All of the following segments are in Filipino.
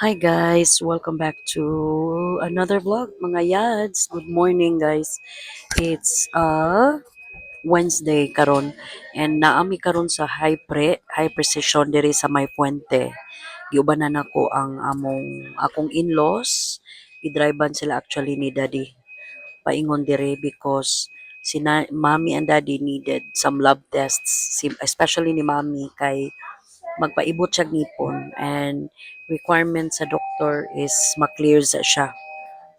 Hi guys, welcome back to another vlog, mga yads. Good morning guys. It's uh Wednesday karon and naami karon sa high pre, high precision diri sa May Puente. Giubanan ako ang among akong in-laws. Gidrivean sila actually ni daddy paingon diri because si mommy and daddy needed some lab tests, especially ni mommy kay magpaibot siya ngipon and requirement sa doktor is ma-clear sa siya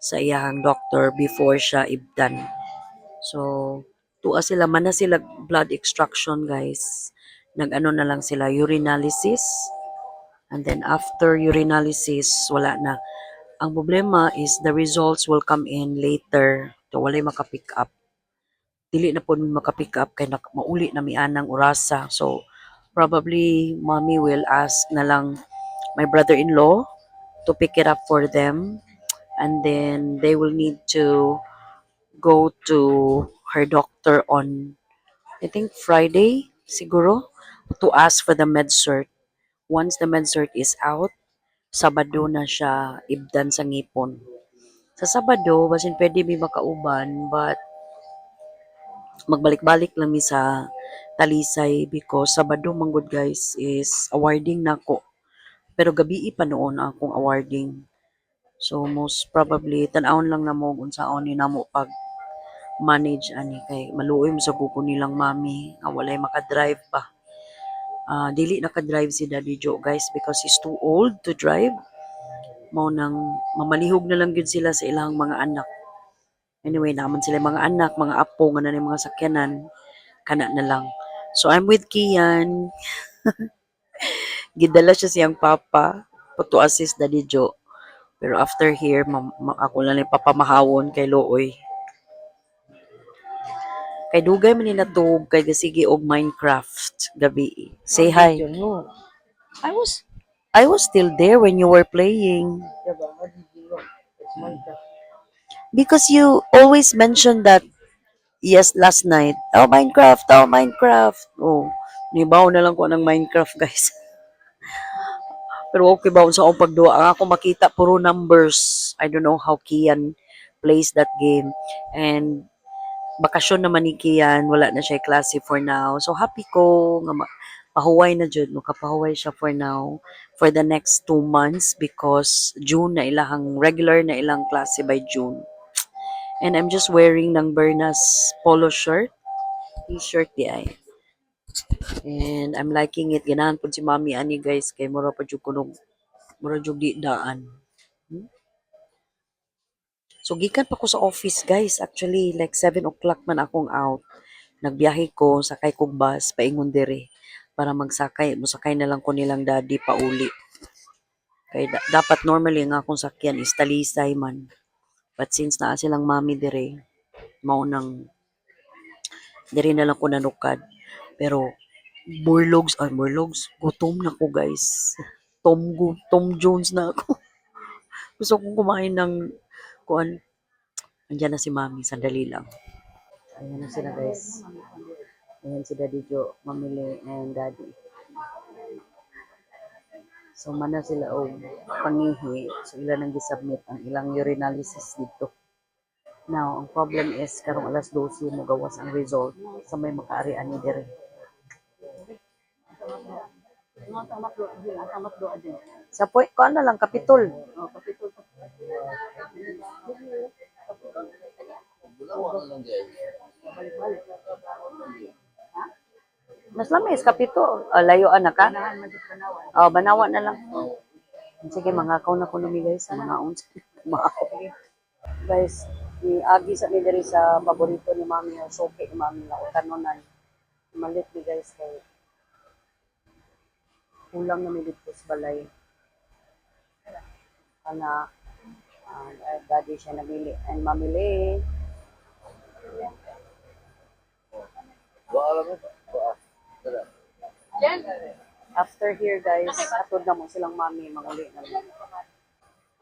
sa iyang doctor before siya ibdan. So, tuwa sila, man na sila blood extraction guys. Nag-ano na lang sila, urinalysis. And then after urinalysis, wala na. Ang problema is the results will come in later. So, walay makapick up. Dili na po makapick up kay nak- mauli na mi anang orasa. So, probably mommy will ask na lang my brother-in-law to pick it up for them and then they will need to go to her doctor on I think Friday siguro to ask for the med cert. Once the med cert is out, Sabado na siya ibdan sa ngipon. Sa Sabado, basin pwede mi makauban but magbalik-balik lang mi sa Talisay because Sabado manggod guys is awarding nako pero gabi pa noon akong awarding. So most probably tan-awon lang na mo unsaon ni namo pag manage ani kay maluoy mo sa kuko nilang mami nga walay makadrive pa. Ah, dili nakadrive si Daddy Joe guys because he's too old to drive. Mao nang mamalihog na lang gyud sila sa ilang mga anak. Anyway, naman sila mga anak, mga apo nga na mga sakyanan kana na lang. So I'm with Kian. Gidala siya siyang papa to assist Daddy Joe. Pero after here, ma- ma- ako lang yung papamahawon kay Looy. Kay dugay man ni natug kay gasigi og Minecraft gabi. Say hi. I was I was still there when you were playing Diba? Because you always mentioned that yes last night. Oh Minecraft, oh Minecraft. Oh, nibaw na lang ko ng Minecraft guys. Pero okay ba sa akong pagduwa? Ang ako makita puro numbers. I don't know how Kian plays that game. And bakasyon naman ni Kian, wala na siya klase for now. So happy ko nga pahuway na jud, makapahuway siya for now for the next two months because June na ilahang regular na ilang klase by June. And I'm just wearing ng Bernas polo shirt, t-shirt di ay. And I'm liking it. Ganahan po si Mami ani guys kay mura pa jud kunog mura jud di daan. Hmm? So gikan pa ko sa office guys. Actually like 7 o'clock man akong out. Nagbiyahe ko, sakay kog bus paingon dire para magsakay, musakay na lang ko nilang daddy pauli. Kay da- dapat normally nga akong sakyan is Talisay man. But since naa silang mami dire, mao nang dire na lang ko nanukad. Pero Morlogs, ay Morlogs, gutom na ko guys. Tom, Tom Jones na ako. Gusto kong kumain ng kuan. Andiyan na si Mami, sandali lang. Ayan na sila guys. Ayan si Daddy Joe, Mamili and Daddy. So mana sila og pangihi. So ilan ang gisubmit ang ilang urinalysis dito. Now, ang problem is karong alas 12 mo gawas ang result sa may makaari ani dire. Sa point ko na lang kapitol. Oh, kapitol. Mas lamis kapito. Uh, layuan na ka? Oh, banawa na lang. Sige, mga kaw na ko numi guys mga uns. guys, ni agi sa ni diri sa paborito ni Mami o soke ni Mami nga utanonan. Malit ni guys kay kulang na dito sa balay. Ana uh, daddy siya nabili and mamili. After here guys, atod na mo silang mami manguli na mo.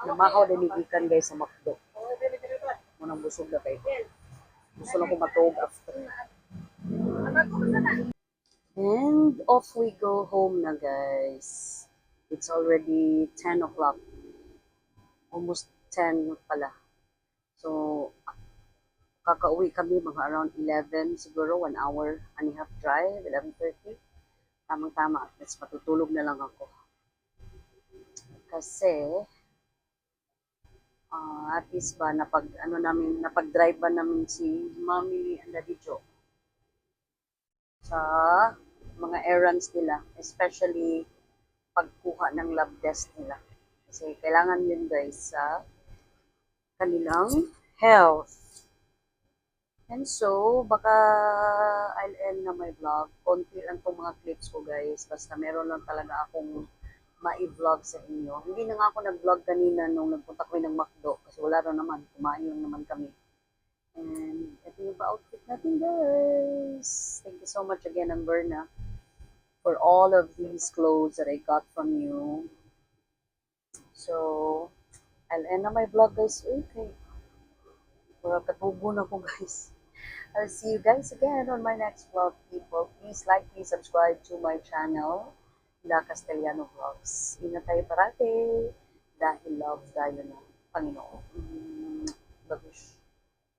Namahaw din igikan guys sa McDo. Munang busog na kay. Gusto lang ko matog after. And off we go home na guys. It's already 10 o'clock. almost 10 pala. So, kakauwi kami mga around 11, siguro 1 hour and a half drive, 11.30. Tamang-tama, at least matutulog na lang ako. Kasi, ah, at least ba, napag, ano namin, napag-drive ba namin si Mami and Daddy Joe sa mga errands nila, especially pagkuha ng lab test nila. Kasi kailangan yun guys sa kanilang health. And so, baka I'll end na my vlog. Konti lang tong mga clips ko guys. Basta meron lang talaga akong ma-vlog sa inyo. Hindi na nga ako nag-vlog kanina nung nagpunta kami ng McDo. Kasi wala rin naman. Kumain naman kami. And ito yung outfit natin guys. Thank you so much again, Amberna, for all of these clothes that I got from you. So, I'll end na my vlog guys. Okay. Pura katubo na ko guys. I'll see you guys again on my next vlog, people. Please like, please subscribe to my channel, La Castellano Vlogs. Ingat tayo parate dahil love tayo ng Panginoon. Mm, bagus.